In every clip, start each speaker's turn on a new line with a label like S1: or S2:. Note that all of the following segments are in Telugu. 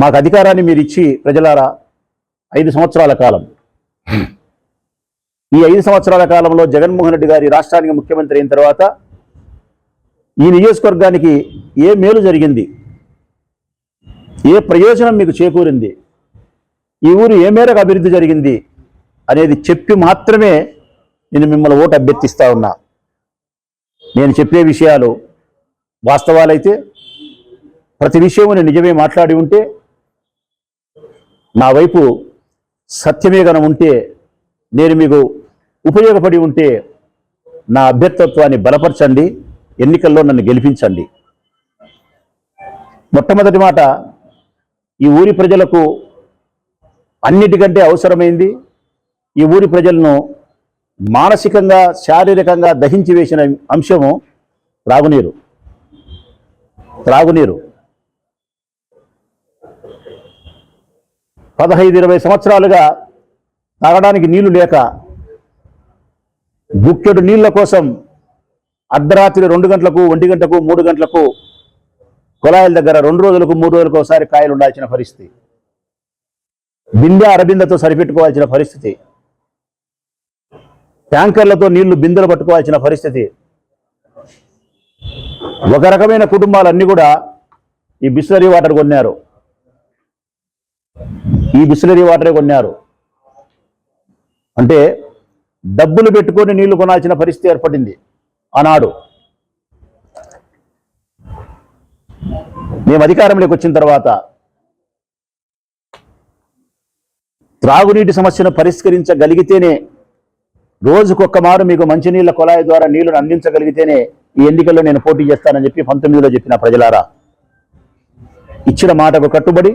S1: మాకు అధికారాన్ని మీరు ఇచ్చి ప్రజలారా ఐదు సంవత్సరాల కాలం. ఈ ఐదు సంవత్సరాల కాలంలో జగన్మోహన్ రెడ్డి గారి రాష్ట్రానికి ముఖ్యమంత్రి అయిన తర్వాత ఈ నియోజకవర్గానికి ఏ మేలు జరిగింది? ఏ ప్రయోజనం మీకు చేకూరింది? ఈ ఊరు ఏ మేరకు అభివృద్ధి జరిగింది? అనేది చెప్పి మాత్రమే నేను మిమ్మల్ని ఓటు అభ్యర్థిస్తా ఉన్నా. నేను చెప్పే విషయాలు వాస్తవాలైతే ప్రతి విషయము నేను నిజమే మాట్లాడి ఉంటే నా వైపు సత్యమే గన ఉంటే నేను మీకు ఉపయోగపడి ఉంటే నా అభ్యర్థత్వాన్ని బలపరచండి ఎన్నికల్లో నన్ను గెలిపించండి. మొట్టమొదటి మాట ఈ ఊరి ప్రజలకు అన్నిటికంటే అవసరమైంది ఈ ఊరి ప్రజలను మానసికంగా శారీరకంగా దహించి వేసిన అంశము త్రాగునీరు. త్రాగునీరు. పదహైదు ఇరవై సంవత్సరాలుగా తాగడానికి నీళ్ళు లేక గుక్కెడు నీళ్ళ కోసం అర్ధరాత్రి రెండు గంటలకు ఒంటి గంటకు మూడు గంటలకు కుళాయిల దగ్గర రెండు రోజులకు మూడు రోజులకు ఒకసారి కాయలు ఉండాల్సిన పరిస్థితి. బిందె అరబిందతో సరిపెట్టుకోవాల్సిన పరిస్థితి. ట్యాంకర్లతో నీళ్ళు బిందెలు పట్టుకోవాల్సిన పరిస్థితి. ఒక రకమైన కుటుంబాలన్నీ కూడా ఈ బిస్లరీ వాటర్ కొన్నారు. ఈ బిస్లరీ వాటరే కొన్నారు. అంటే డబ్బులు పెట్టుకొని నీళ్ళు కొనాల్సిన పరిస్థితి ఏర్పడింది ఆనాడు. మేము అధికారంలోకి వచ్చిన తర్వాత త్రాగునీటి సమస్యను పరిష్కరించగలిగితేనే రోజుకొక్క మారు మీకు మంచినీళ్ళ కుళాయి ద్వారా నీళ్ళను అందించగలిగితేనే ఈ ఎన్నికల్లో నేను పోటీ చేస్తానని చెప్పి పంతొమ్మిదిలో చెప్పిన ప్రజలారా ఇచ్చిన మాటకు కట్టుబడి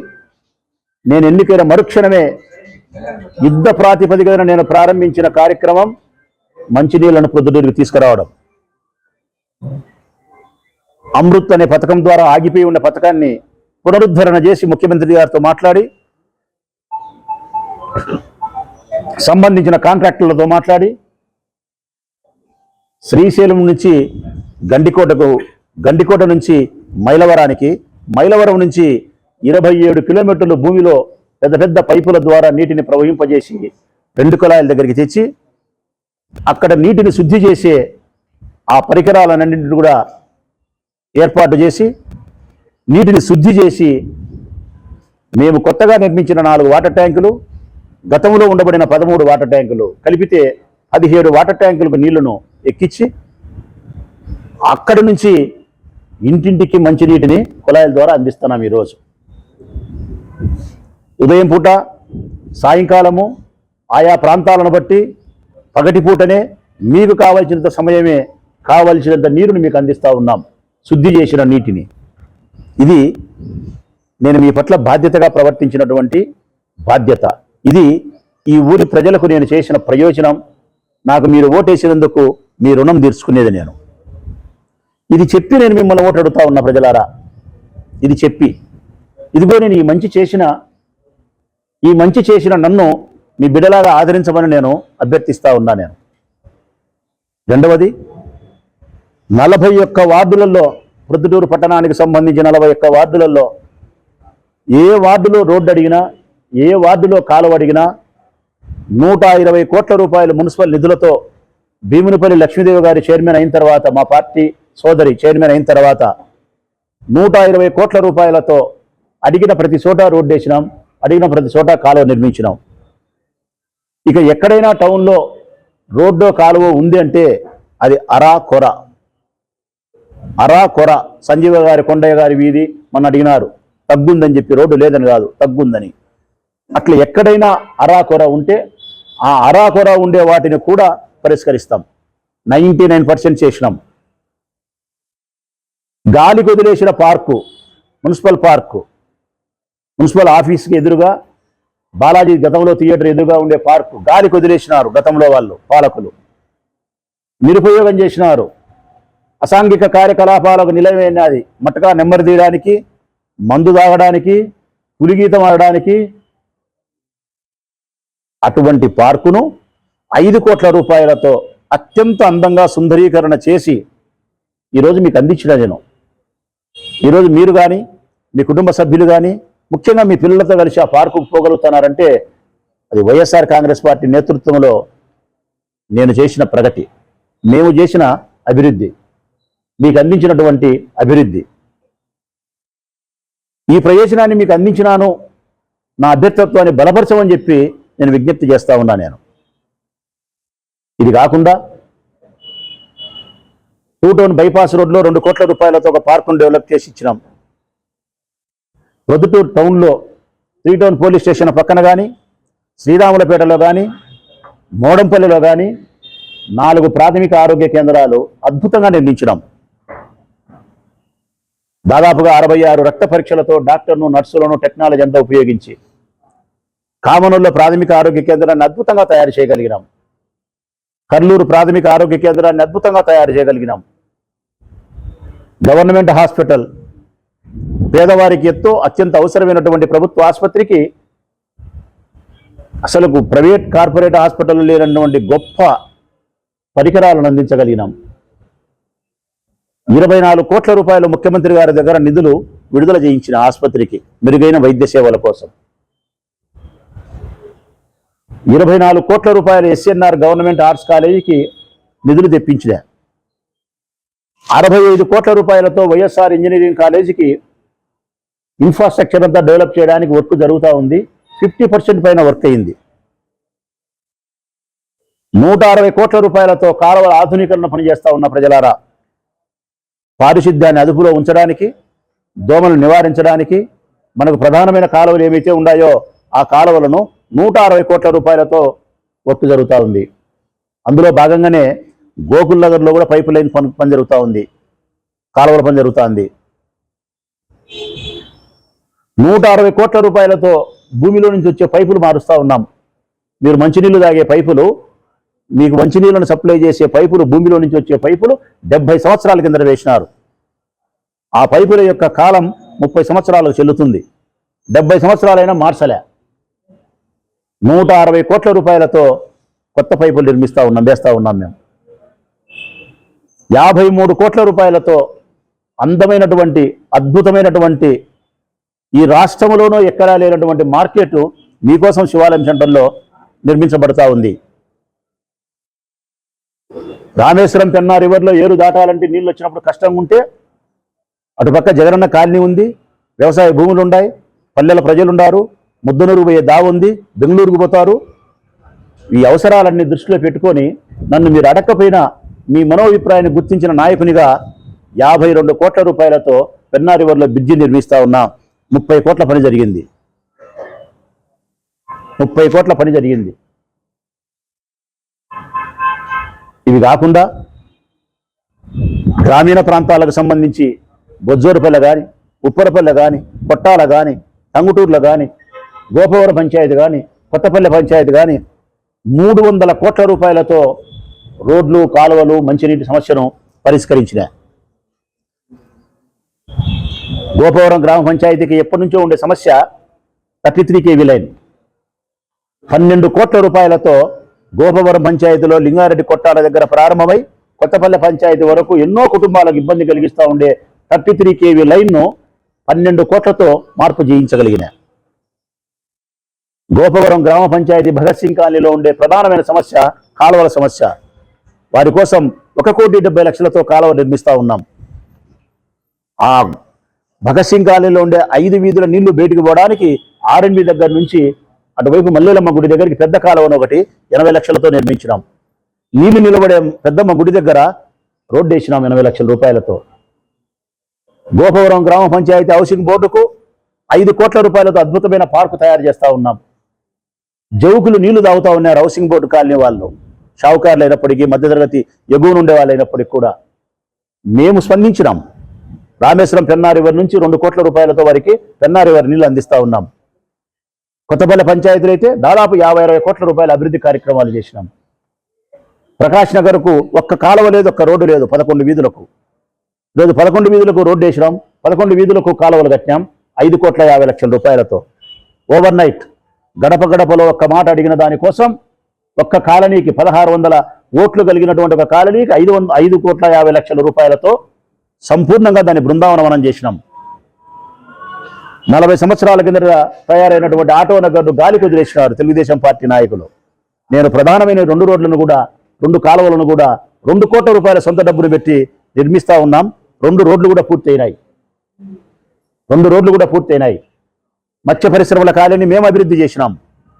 S1: నేను ఎన్నికైన మరుక్షణమే యుద్ధ ప్రాతిపదికన నేను ప్రారంభించిన కార్యక్రమం మంచినీళ్ళను ప్రొద్దుటూరికి తీసుకురావడం. అమృత్ అనే పథకం ద్వారా ఆగిపోయి ఉన్న పథకాన్ని పునరుద్ధరణ చేసి ముఖ్యమంత్రి గారితో మాట్లాడి సంబంధించిన కాంట్రాక్టులతో మాట్లాడి శ్రీశైలం నుంచి గండికోటకు గండికోట నుంచి మైలవరానికి మైలవరం నుంచి ఇరవై ఏడు కిలోమీటర్లు భూమిలో పెద్ద పెద్ద పైపుల ద్వారా నీటిని ప్రవహింపజేసి రెండు కుళాయిల దగ్గరికి తెచ్చి అక్కడ నీటిని శుద్ధి చేసే ఆ పరికరాలన్నింటిని కూడా ఏర్పాటు చేసి నీటిని శుద్ధి చేసి మేము కొత్తగా నిర్మించిన నాలుగు వాటర్ ట్యాంకులు గతంలో ఉండబడిన పదమూడు వాటర్ ట్యాంకులు కలిపితే పదిహేడు వాటర్ ట్యాంకులకు నీళ్ళను ఎక్కించి అక్కడి నుంచి ఇంటింటికి మంచినీటిని కుళాయిల ద్వారా అందిస్తున్నాం ఈరోజు. ఉదయం పూట సాయంకాలము ఆయా ప్రాంతాలను బట్టి పగటిపూటనే మీకు కావలసినంత సమయమే కావలసినంత నీరుని మీకు అందిస్తూ ఉన్నాం. శుద్ధి చేసిన నీటిని. ఇది నేను మీ పట్ల బాధ్యతగా ప్రవర్తించినటువంటి బాధ్యత. ఇది ఈ ఊరి ప్రజలకు నేను చేసిన ప్రయోజనం. నాకు మీరు ఓటేసినందుకు మీ రుణం తీర్చుకునేది నేను. ఇది చెప్పి నేను మిమ్మల్ని ఓటు అడుగుతా ఉన్నా ప్రజలారా. ఇది చెప్పి. ఇదిగో నేను ఈ మంచి చేసిన ఈ మంచి చేసిన నన్ను మీ బిడ్డలాగా ఆదరించమని నేను అభ్యర్థిస్తా ఉన్నా నేను. రెండవది నలభై ఒక్క వార్డులలో ప్రొద్దుటూరు పట్టణానికి సంబంధించి నలభై ఒక్క వార్డులలో ఏ వార్డులో రోడ్డు అడిగినా ఏ వార్డులో కాలువ అడిగినా నూట ఇరవై కోట్ల రూపాయల మున్సిపల్ నిధులతో భీమునిపల్లి లక్ష్మీదేవి గారి చైర్మన్ అయిన తర్వాత మా పార్టీ సోదరి చైర్మన్ అయిన తర్వాత నూట ఇరవై కోట్ల రూపాయలతో అడిగిన ప్రతి చోట రోడ్డు వేసినాం అడిగిన ప్రతి చోట కాలువ నిర్మించినాం. ఇక ఎక్కడైనా టౌన్లో రోడ్డు కాలువ ఉంది అంటే అది అరా కొర. అరా కొర. సంజీవ గారి కొండయ్య గారి వీధి మన అడిగినారు. తగ్గుందని చెప్పి రోడ్డు లేదని కాదు తగ్గుందని. అట్లా ఎక్కడైనా అరాకొర ఉంటే ఆ అరాకొర ఉండే వాటిని కూడా పరిష్కరిస్తాం. నైంటీ నైన్ పర్సెంట్ చేసినాం. గాలికి వదిలేసిన పార్కు మున్సిపల్ పార్కు మున్సిపల్ ఆఫీస్కి ఎదురుగా బాలాజీ గతంలో థియేటర్ ఎదురుగా ఉండే పార్కు గాలికి వదిలేసినారు గతంలో వాళ్ళు పాలకులు. నిరుపయోగం చేసినారు. అసాంఘిక కార్యకలాపాలకు నిలవైనది మట్టగా నెమ్మది తీయడానికి మందు తాగడానికి పులిగీతం ఆడడానికి అటువంటి పార్కును ఐదు కోట్ల రూపాయలతో అత్యంత అందంగా సుందరీకరణ చేసి ఈరోజు మీకు అందించిన నేను. ఈరోజు మీరు కానీ మీ కుటుంబ సభ్యులు కానీ ముఖ్యంగా మీ పిల్లలతో కలిసి ఆ పార్కుకు పోగలుగుతున్నారంటే అది వైఎస్ఆర్ కాంగ్రెస్ పార్టీ నేతృత్వంలో నేను చేసిన ప్రగతి. మేము చేసిన అభివృద్ధి. మీకు అందించినటువంటి అభివృద్ధి. ఈ ప్రయోజనాన్ని మీకు అందించినాను. నా అభ్యర్థత్వాన్ని బలపరచమని చెప్పి నేను విజ్ఞప్తి చేస్తా ఉన్నా నేను. ఇది కాకుండా టూ టౌన్ బైపాస్ రోడ్లో రెండు కోట్ల రూపాయలతో ఒక పార్కును డెవలప్ చేసి ఇచ్చినాం. ప్రొద్దుటూరు టౌన్లో త్రీ టౌన్ పోలీస్ స్టేషన్ పక్కన కానీ శ్రీరాములపేటలో కానీ మోడంపల్లిలో కానీ నాలుగు ప్రాథమిక ఆరోగ్య కేంద్రాలు అద్భుతంగా నిర్మించడం దాదాపుగా అరవై ఆరు రక్త పరీక్షలతో డాక్టర్ను నర్సులను టెక్నాలజీ అంతా ఉపయోగించి కామనూరులో ప్రాథమిక ఆరోగ్య కేంద్రాన్ని అద్భుతంగా తయారు చేయగలిగినాం. కర్నూలు ప్రాథమిక ఆరోగ్య కేంద్రాన్ని అద్భుతంగా తయారు చేయగలిగినాం. గవర్నమెంట్ హాస్పిటల్ పేదవారికి ఎత్తు అత్యంత అవసరమైనటువంటి ప్రభుత్వ ఆసుపత్రికి అసలు ప్రైవేట్ కార్పొరేట్ హాస్పిటల్ లేనటువంటి గొప్ప పరికరాలను అందించగలిగినాం. ఇరవై నాలుగు కోట్ల రూపాయలు ముఖ్యమంత్రి గారి దగ్గర నిధులు విడుదల చేయించిన ఆసుపత్రికి మెరుగైన వైద్య సేవల కోసం. ఇరవై నాలుగు కోట్ల రూపాయలు ఎస్ఎన్ఆర్ గవర్నమెంట్ ఆర్ట్స్ కాలేజీకి నిధులు తెప్పించిన. అరవై ఐదు కోట్ల రూపాయలతో వైఎస్ఆర్ ఇంజనీరింగ్ కాలేజీకి ఇన్ఫ్రాస్ట్రక్చర్ అంతా డెవలప్ చేయడానికి వర్క్ జరుగుతూ ఉంది. ఫిఫ్టీ పర్సెంట్ పైన వర్క్ అయింది నూట అరవై కోట్ల రూపాయలతో కాలువల ఆధునీకరణ పనిచేస్తూ ఉన్న ప్రజలారా పారిశుద్ధ్యాన్ని అదుపులో ఉంచడానికి దోమలు నివారించడానికి మనకు ప్రధానమైన కాలువలు ఏమైతే ఉన్నాయో ఆ కాలువలను నూట అరవై కోట్ల రూపాయలతో వర్క్ జరుగుతూ ఉంది. అందులో భాగంగానే గోకుల్ నగర్లో కూడా పైపు లైన్ పని పని జరుగుతూ ఉంది. కాలువల పని జరుగుతూ ఉంది. నూట అరవై కోట్ల రూపాయలతో భూమిలో నుంచి వచ్చే పైపులు మారుస్తూ ఉన్నాం. మీరు మంచినీళ్ళు తాగే పైపులు మీకు మంచినీళ్ళను సప్లై చేసే పైపులు భూమిలో నుంచి వచ్చే పైపులు డెబ్బై సంవత్సరాల కింద వేసినారు. ఆ పైపుల యొక్క కాలం ముప్పై సంవత్సరాలకు చెల్లుతుంది. డెబ్బై సంవత్సరాలైనా మార్చలే. నూట అరవై కోట్ల రూపాయలతో కొత్త పైపులు నిర్మిస్తూ ఉన్నాం వేస్తూ ఉన్నాం మేము. యాభై మూడు కోట్ల రూపాయలతో అందమైనటువంటి అద్భుతమైనటువంటి ఈ రాష్ట్రంలోనూ ఎక్కడా లేనటువంటి మార్కెట్ మీకోసం శివాలయం సెంటర్లో నిర్మించబడతా ఉంది. రామేశ్వరం పెన్నా రివర్లో ఏరు దాటాలంటే నీళ్ళు వచ్చినప్పుడు కష్టంగా ఉంటే అటుపక్క జగనన్న కాలనీ ఉంది వ్యవసాయ భూములు ఉన్నాయి పల్లెల ప్రజలున్నారు ముద్దనూరు పోయే దావ ఉంది బెంగళూరుకు పోతారు. ఈ అవసరాలన్నీ దృష్టిలో పెట్టుకొని నన్ను మీరు అడగకపోయినా మీ మనోభిప్రాయాన్ని గుర్తించిన నాయకునిగా యాభై రెండు కోట్ల రూపాయలతో పెన్నా రివర్లో బ్రిడ్జి నిర్మిస్తా ఉన్నా. ముప్పై కోట్ల పని జరిగింది. ముప్పై కోట్ల పని జరిగింది. ఇవి కాకుండా గ్రామీణ ప్రాంతాలకు సంబంధించి బొజ్జూరుపల్లె కానీ ఉప్పరపల్లె కానీ కొట్టాల కానీ టంగుటూరులో కానీ గోపవరం పంచాయతీ కానీ కొత్తపల్లె పంచాయతీ కానీ మూడు వందల కోట్ల రూపాయలతో రోడ్లు కాలువలు మంచినీటి సమస్యను పరిష్కరించినాయి. గోపవరం గ్రామ పంచాయతీకి ఎప్పటి నుంచో ఉండే సమస్య థర్టీ త్రీ కేవీ లైన్ పన్నెండు కోట్ల రూపాయలతో గోపవరం పంచాయతీలో లింగారెడ్డి కొట్టాల దగ్గర ప్రారంభమై కొత్తపల్లె పంచాయతీ వరకు ఎన్నో కుటుంబాలకు ఇబ్బంది కలిగిస్తూ ఉండే థర్టీ త్రీ కేవీ లైన్ను పన్నెండు కోట్లతో మార్పు చేయించగలిగిన గోపవరం గ్రామ పంచాయతీ భగత్ సింగ్ కాలనీలో ఉండే ప్రధానమైన సమస్య కాలువల సమస్య. వారి కోసం ఒక కోటి డెబ్బై లక్షలతో కాలువ నిర్మిస్తూ ఉన్నాం. ఆ భగత్ సింగ్ కాలనీలో ఉండే ఐదు వీధుల నీళ్ళు బయటికి పోవడానికి ఆర్ఎన్బి దగ్గర నుంచి అటువైపు మల్లెలమ్మ గుడి దగ్గరికి పెద్ద కాలువను ఒకటి ఎనభై లక్షలతో నిర్మించినాం. నీళ్ళు నిలబడే పెద్దమ్మ గుడి దగ్గర రోడ్డు వేసినాం ఎనభై లక్షల రూపాయలతో. గోపవరం గ్రామ పంచాయతీ హౌసింగ్ బోర్డుకు ఐదు కోట్ల రూపాయలతో అద్భుతమైన పార్కు తయారు చేస్తా ఉన్నాం. జౌకులు నీళ్ళు తాగుతా ఉన్నారు హౌసింగ్ బోర్డు కాలనీ వాళ్ళు. షావుకారులు అయినప్పటికీ మధ్యతరగతి ఎగువనుండే వాళ్ళు అయినప్పటికీ కూడా. మేము స్పందించినాం. రామేశ్వరం పెన్నా రివర్ నుంచి రెండు కోట్ల రూపాయలతో వారికి పెన్నా రివర్ నీళ్ళు అందిస్తా ఉన్నాం. కొత్తపల్లి పంచాయతీలు అయితే దాదాపు యాభై అరవై కోట్ల రూపాయల అభివృద్ధి కార్యక్రమాలు చేసినాం. ప్రకాష్ నగర్కు ఒక్క కాలువ లేదు ఒక్క రోడ్డు లేదు పదకొండు వీధులకు. ఈరోజు పదకొండు వీధులకు రోడ్డు వేసినాం పదకొండు వీధులకు కాలువలు కట్టినాం ఐదు కోట్ల యాభై లక్షల రూపాయలతో. ఓవర్ నైట్ గడప గడపలో ఒక్క మాట అడిగిన దానికోసం ఒక్క కాలనీకి పదహారు వందల ఓట్లు కలిగినటువంటి ఒక కాలనీకి ఐదు వంద ఐదు కోట్ల యాభై లక్షల రూపాయలతో సంపూర్ణంగా దాన్ని బృందావనవనం చేసినాం. నలభై సంవత్సరాల కిందట తయారైనటువంటి ఆటో నగర్ను గాలి కుదిరేసినారు తెలుగుదేశం పార్టీ నాయకులు. నేను ప్రధానమైన రెండు రోడ్లను కూడా రెండు కాలువలను కూడా రెండు కోట్ల రూపాయల సొంత డబ్బులు పెట్టి నిర్మిస్తూ ఉన్నాం. రెండు రోడ్లు కూడా పూర్తయినాయి. రెండు రోడ్లు కూడా పూర్తయినాయి. మత్స్య పరిశ్రమల కాలనీ మేము అభివృద్ధి చేసినాం.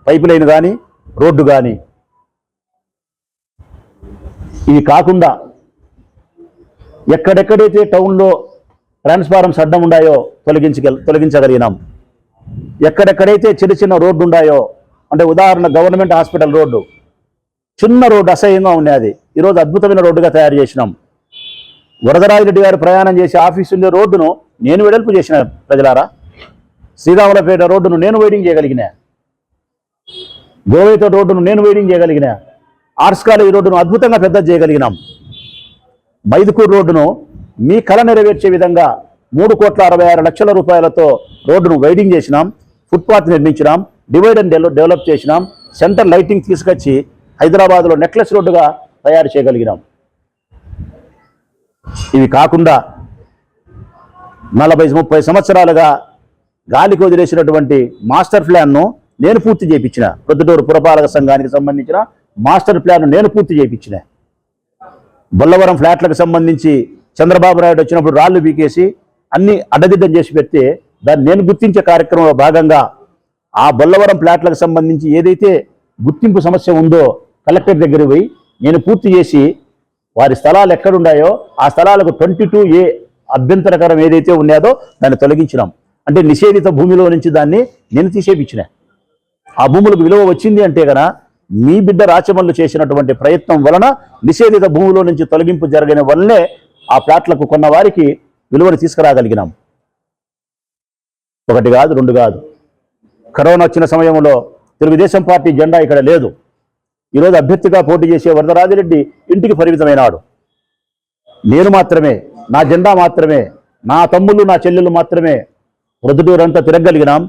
S1: పైపు లైన్ కానీ రోడ్డు కానీ ఇవి కాకుండా ఎక్కడెక్కడైతే టౌన్లో ట్రాన్స్ఫారమ్స్ అడ్డం ఉన్నాయో తొలగించగ తొలగించగలిగినాం. ఎక్కడెక్కడైతే చిన్న చిన్న రోడ్డు ఉన్నాయో అంటే ఉదాహరణ గవర్నమెంట్ హాస్పిటల్ రోడ్డు. చిన్న రోడ్డు అసహ్యంగా ఉండేది ఈరోజు అద్భుతమైన రోడ్డుగా తయారు చేసినాం. వరదరాజిరెడ్డి గారు ప్రయాణం చేసి ఆఫీస్ ఉండే రోడ్డును నేను వెడల్పు చేసిన ప్రజలారా. శ్రీరాములపేట రోడ్డును నేను వెయిటింగ్ చేయగలిగిన. గోవైతో రోడ్డును నేను వెయిటింగ్ చేయగలిగిన. ఆర్ట్స్ కాలేజ్ రోడ్డును అద్భుతంగా పెద్ద చేయగలిగినాం. మైదుకూరు రోడ్డును మీ కళ నెరవేర్చే విధంగా మూడు కోట్ల అరవై ఆరు లక్షల రూపాయలతో రోడ్డును వైడింగ్ చేసినాం ఫుట్పాత్ నిర్మించినాం డివైడ్ అండ్ డెవలప్ డెవలప్ చేసినాం సెంటర్ లైటింగ్ తీసుకొచ్చి హైదరాబాద్లో నెక్లెస్ రోడ్డుగా తయారు చేయగలిగినాం. ఇవి కాకుండా నలభై ముప్పై సంవత్సరాలుగా గాలికి వదిలేసినటువంటి మాస్టర్ ప్లాన్ను నేను పూర్తి చేయించిన ప్రొద్దుటూరు పురపాలక సంఘానికి సంబంధించిన మాస్టర్ ప్లాన్ నేను పూర్తి చేయించిన బొల్లవరం ఫ్లాట్లకు సంబంధించి చంద్రబాబు నాయుడు వచ్చినప్పుడు రాళ్ళు బీకేసి అన్ని అడ్డదిడ్డం చేసి పెడితే దాన్ని నేను గుర్తించే కార్యక్రమంలో భాగంగా ఆ బొల్లవరం ఫ్లాట్లకు సంబంధించి ఏదైతే గుర్తింపు సమస్య ఉందో కలెక్టర్ దగ్గర పోయి నేను పూర్తి చేసి వారి స్థలాలు ఎక్కడున్నాయో ఆ స్థలాలకు ట్వంటీ టూ ఏ అభ్యంతరకరం ఏదైతే ఉన్నాదో దాన్ని తొలగించినాం. అంటే నిషేధిత భూమిలో నుంచి దాన్ని నేను తీసేపించిన. ఆ భూములకు విలువ వచ్చింది అంటే కదా మీ బిడ్డ రాచమల్లు చేసినటువంటి ప్రయత్నం వలన నిషేధిత భూమిలో నుంచి తొలగింపు జరిగిన వల్లనే ఆ ప్లాట్లకు కొన్న వారికి విలువను తీసుకురాగలిగినాం. ఒకటి కాదు రెండు కాదు. కరోనా వచ్చిన సమయంలో తెలుగుదేశం పార్టీ జెండా ఇక్కడ లేదు. ఈరోజు అభ్యర్థిగా పోటీ చేసే వరదరాజిరెడ్డి ఇంటికి పరిమితమైనాడు. నేను మాత్రమే నా జెండా మాత్రమే నా తమ్ముళ్ళు నా చెల్లెళ్ళు మాత్రమే ప్రొద్దుటూరంతా తిరగలిగినాం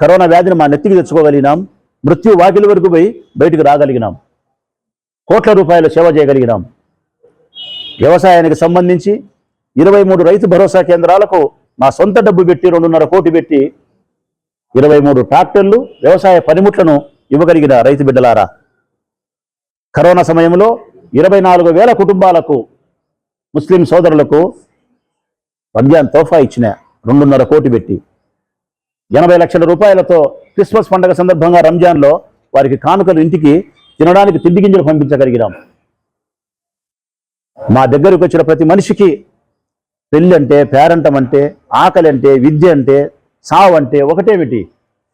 S1: కరోనా వ్యాధిని మా నెత్తికి తెచ్చుకోగలిగినాం. మృత్యు వాకిలి వరకు పోయి బయటకు రాగలిగినాం. కోట్ల రూపాయలు సేవ చేయగలిగినాం. వ్యవసాయానికి సంబంధించి ఇరవై మూడు రైతు భరోసా కేంద్రాలకు నా సొంత డబ్బు పెట్టి రెండున్నర కోటి పెట్టి ఇరవై మూడు ట్రాక్టర్లు వ్యవసాయ పనిముట్లను ఇవ్వగలిగిన రైతు బిడ్డలారా. కరోనా సమయంలో ఇరవై నాలుగు వేల కుటుంబాలకు ముస్లిం సోదరులకు రంజాన్ తోఫా ఇచ్చిన రెండున్నర కోటి పెట్టి ఎనభై లక్షల రూపాయలతో క్రిస్మస్ పండుగ సందర్భంగా రంజాన్లో వారికి కానుకలు ఇంటికి తినడానికి తిండి గింజలు పంపించగలిగినాం. మా దగ్గరకు వచ్చిన ప్రతి మనిషికి పెళ్ళి అంటే పేరంటం అంటే ఆకలి అంటే విద్య అంటే సావు అంటే ఒకటేమిటి?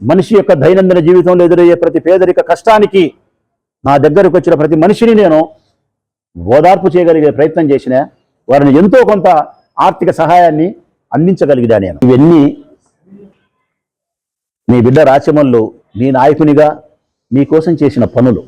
S1: మనిషి యొక్క దైనందిన జీవితంలో ఎదురయ్యే ప్రతి పేదరిక కష్టానికి నా దగ్గరకు వచ్చిన ప్రతి మనిషిని నేను ఓదార్పు చేయగలిగే ప్రయత్నం చేసిన వారిని ఎంతో కొంత ఆర్థిక సహాయాన్ని అందించగలిగినా నేను. ఇవన్నీ మీ బిడ్డ రాచమల్లు మీ నాయకునిగా మీకోసం చేసిన పనులు.